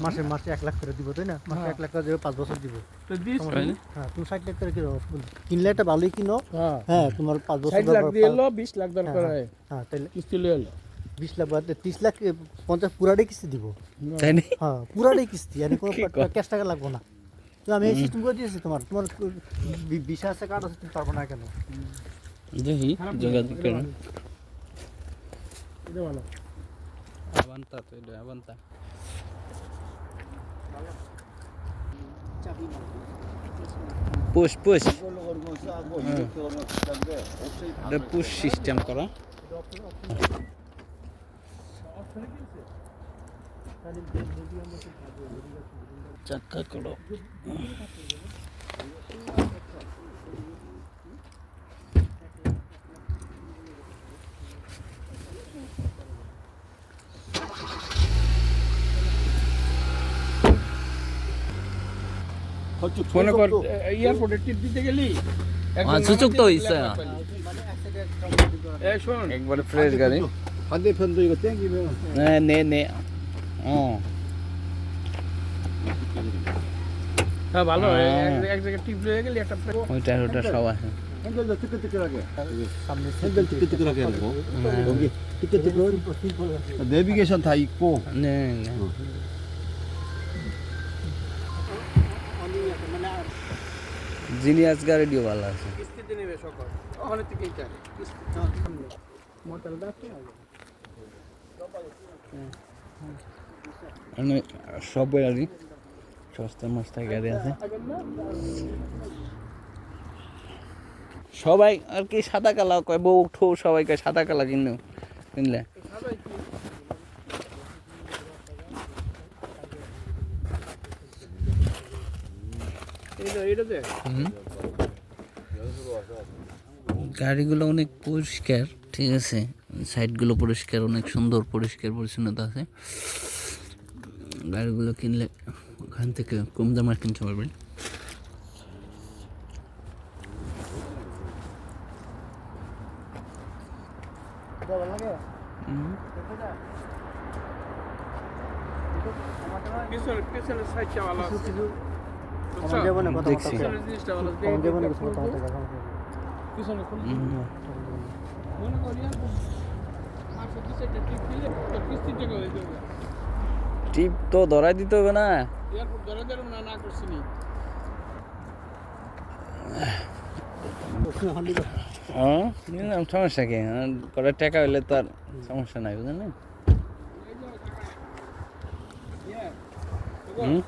মাসে মাসে এক লাখ করে দিব তাই না? মাসে এক লাখ করে পাঁচ বছর দিব। হ্যাঁ তুমি ষাট লাখ করে কিনো কিনলে একটা ভালোই কিনো হ্যাঁ। হ্যাঁ তোমার পাঁচ বছর ষাট লাখ ব্যবহার- দিয়ে এলো বিশ লাখ দরকার হয়। হ্যাঁ তাহলে কিস্তি লিয়ে এলো বিশ লাখ বাদ লাখ এ, পঞ্চাশ পুরাটাই কিস্তি দিব। তাই নি? হ্যাঁ পুরাটাই কিস্তি আর কোনো কি ক্যাশ টাকা লাগবো না। তো আমি এই সিস্টেম করে দিয়েছি তোমার তোমার বি- আছে কার্ড আছে তুমি পারব না কেন? দেখি যোগাযোগ করুন এটা ভালো আবান্তা তো এটা আবান্তা পুশ পুশ এটা পুশ সিস্টেম করা চাক্কা করো মনে কর এয়ারপোর্টে টিপ দিতে গেলি একজন হ্যাঁ, সুযোগ তো নামাতে হইছে। লাখ পাইলি। এই শোন একবারে ফ্রেশ গাড়ি 반대편도 이거 땡기면 네, 네, 네. 어. হ্যাঁ ভালো হ্যাঁ। এক- এক জায়গায় টিপ লয়ে গেলি একটা ওইটা ওইটা সব আছে 핸들도 뜨끈뜨끈하게 সামনে 핸들 뜨끈뜨끈하게 하는 거 여기 뜨끈뜨끈 내비게이션 다 있고 네, 네. জিনিয়াস গাড়িও ভালো আছে। কিস্তিতে নেবে সকল। ওখানে থেকেই চাই মোটর মানে সব গাড়ি সস্তা মস্তা গাড়ি আছে। সবাই আর কি সাদা কালা কয় বউ ঠৌ সবাই কয় সাদা কালা কিনো কিনলে। গাড়িগুলো অনেক পরিষ্কার ঠিক আছে? সাইডগুলো পরিষ্কার অনেক সুন্দর পরিষ্কার পরিচ্ছন্নতা আছে। গাড়িগুলো কিনলে ওখান থেকে কম দামে কিনতে পারবেন। হুম। পিছনে পিছনের সাইডটা দেখছি। টিপ তো ধরাই দিতে হবে না। নিলাম সমস্যা কি? করে টাকা হইলে তো আর সমস্যা নাই বুঝলেন? হুম?